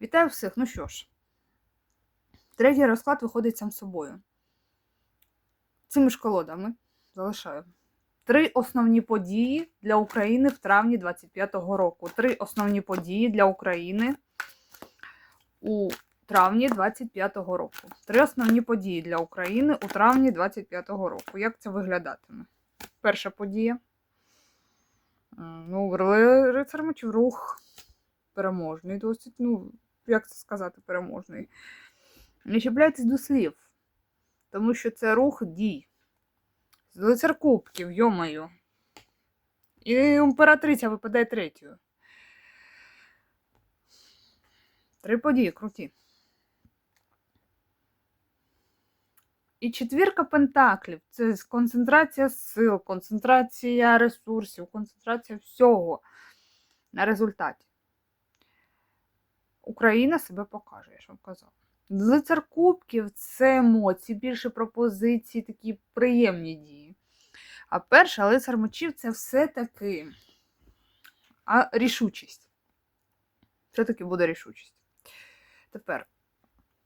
Вітаю всіх! Ну що ж, третій розклад виходить сам собою. Цими ж колодами залишаю. Три основні події для України в травні 25-го року. Три основні події для України у травні 25-го року. Три основні події для України у травні 25-го року. Як це виглядатиме? Перша подія. Ну, ри- рицар мечів рух переможний, досить, ну, як це сказати, переможний. Не чіпляйтесь до слів, тому що це рух дій. Лицар кубків, йомаю. І імператриця випадає третьою. Три події круті. І четвірка пентаклів це концентрація сил, концентрація ресурсів, концентрація всього на результаті. Україна себе покаже, я ж вам казала. Лицар кубків це емоції, більше пропозиції, такі приємні дії. А перша лицар мечів це все-таки рішучість. Все-таки буде рішучість. Тепер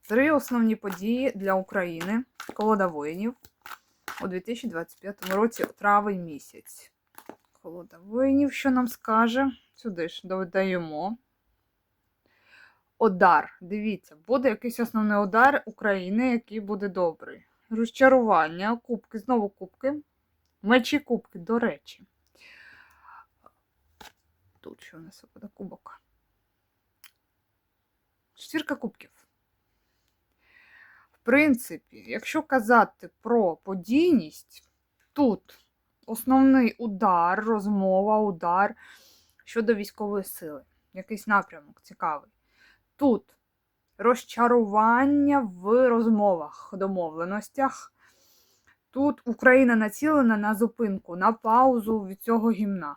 три основні події для України. Колода воїнів у 2025 році, травень місяць. Колода воїнів, що нам скаже? Сюди ж додаємо. Удар. Дивіться, буде якийсь основний удар України, який буде добрий. Розчарування, кубки, знову кубки. Мечі кубки, до речі. Тут що у нас буде кубок. Четвірка кубків. В принципі, якщо казати про подійність, тут основний удар, розмова, удар щодо військової сили. Якийсь напрямок цікавий. Тут розчарування в розмовах, домовленостях. Тут Україна націлена на зупинку, на паузу від цього гімна.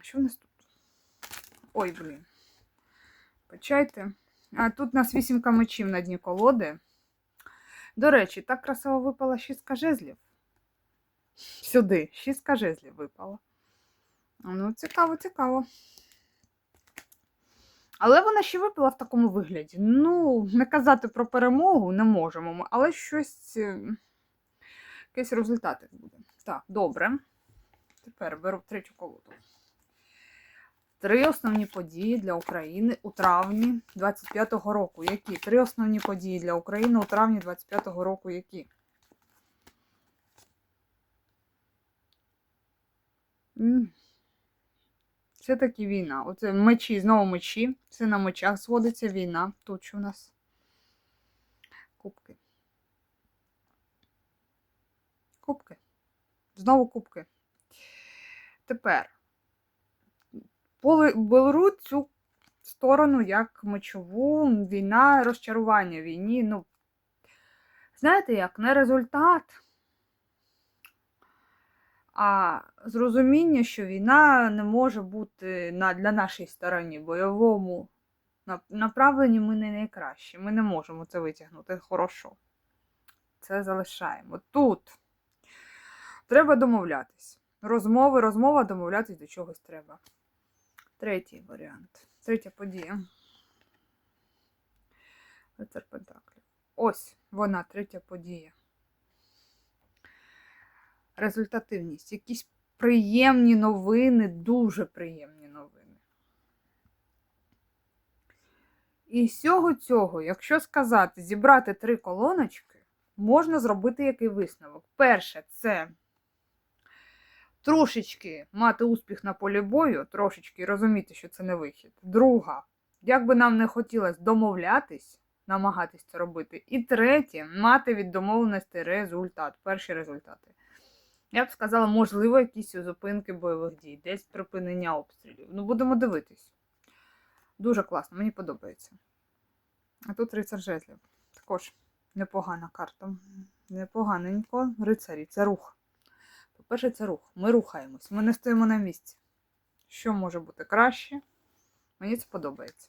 А що в нас тут? Ой, блін. Почайте. А тут у нас вісімка мечів на дні колоди. До речі, так красиво випала шістка жезлів. Сюди, шістка жезлів випала. Ну, цікаво, цікаво. Але вона ще випила в такому вигляді. Ну, не казати про перемогу не можемо, ми, але щось. е, Якийсь результат буде. Так, добре. Тепер беру третю колоду. Три основні події для України у травні 25-го року. Які? Три основні події для України у травні 25-го року. Які? М. Це таки війна. Оце мечі, знову мечі. Це на мечах зводиться війна. Тут у нас? Кубки. Кубки. Знову кубки. Тепер беру цю сторону як мечову війна, розчарування війні. Ну, знаєте як, не результат, а зрозуміння, що війна не може бути на, для нашої сторони бойовому направленні ми не найкращі. Ми не можемо це витягнути хорошо. Це залишаємо. Тут треба домовлятись. Розмови, розмова, домовлятись до чогось треба. Третій варіант. Третя подія. Пентаклів. Ось вона, третя подія. Результативність. Якісь приємні новини, дуже приємні новини. І з цього цього, якщо сказати, зібрати три колоночки, можна зробити який висновок. Перше, це трошечки мати успіх на полі бою, трошечки розуміти, що це не вихід. Друга, як би нам не хотілося домовлятись, намагатись це робити. І третє, мати від домовленості результат, перші результати. Я б сказала, можливо, якісь зупинки бойових дій, десь припинення обстрілів. Ну, будемо дивитись. Дуже класно, мені подобається. А тут рицар жезлів. Також непогана карта. Непоганенько. Рицарі, це рух. По-перше, це рух. Ми рухаємось, ми не стоїмо на місці. Що може бути краще? Мені це подобається.